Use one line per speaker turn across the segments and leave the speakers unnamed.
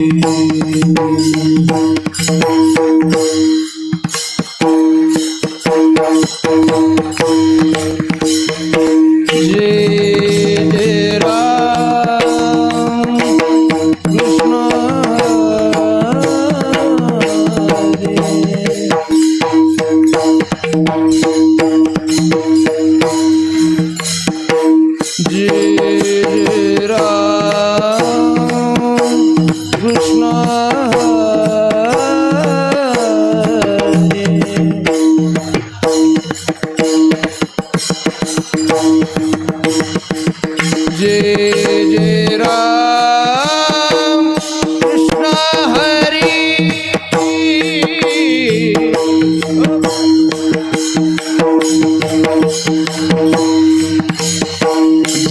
जय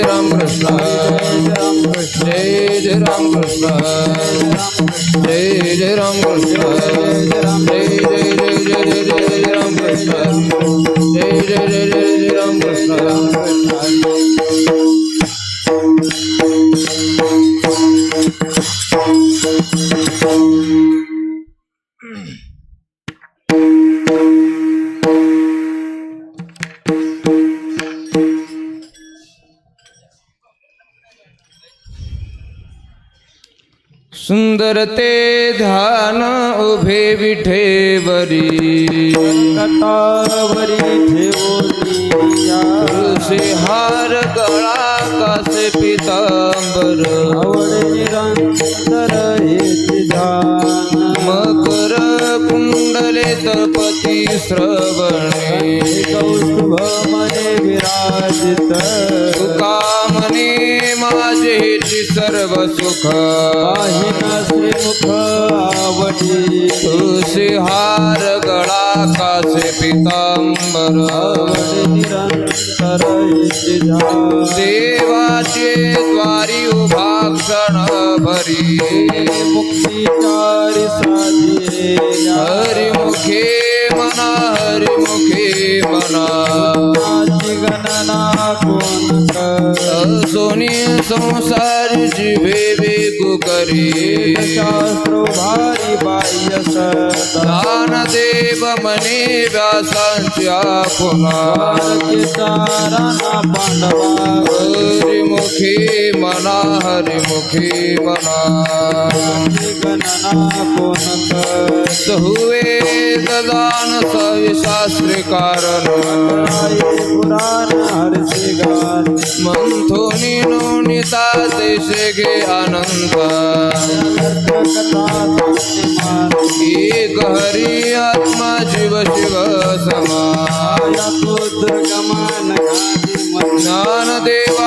जय जय जय राम कृष्ण जय जय राम कृष्ण जय जय राम कृष्ण जय जय जय जय जय जय ते ध्यान उभे विठेवरी
कटावरी
तुळशी हार गळा कासे पितांबर.
आवड निरंतर ध्यान
मकर कुंडले तपती श्रवणे.
कौस्तुभ मने विराजित.
हेची सर्व सुख.
पाहिन श्रीमुख आवडी
तुळशी हार गळा कासे पितांबर
निरंतर
देवाचे द्वारी उभा क्षण भरी.
मुक्तिचारी साधिलेल्या
हरिमुखे मना हरिमुखे मना.
गणना कोण कर
सोनी संसार जिभे वेगु करी।
शास्त्र भारी बाह्य
दान देव मने व्यासांच्या पुन्हा
पांडवा
हरिमुखे मना हरिमुखे मना।
गणना कोण कर
सहुवे दान सविशास्त्री कारण।
पुराण हरसे गान
मंथोनी नोनिता देशे
कथा मान
एक हरी आत्मा जीव शिव समा। ज्ञान देवा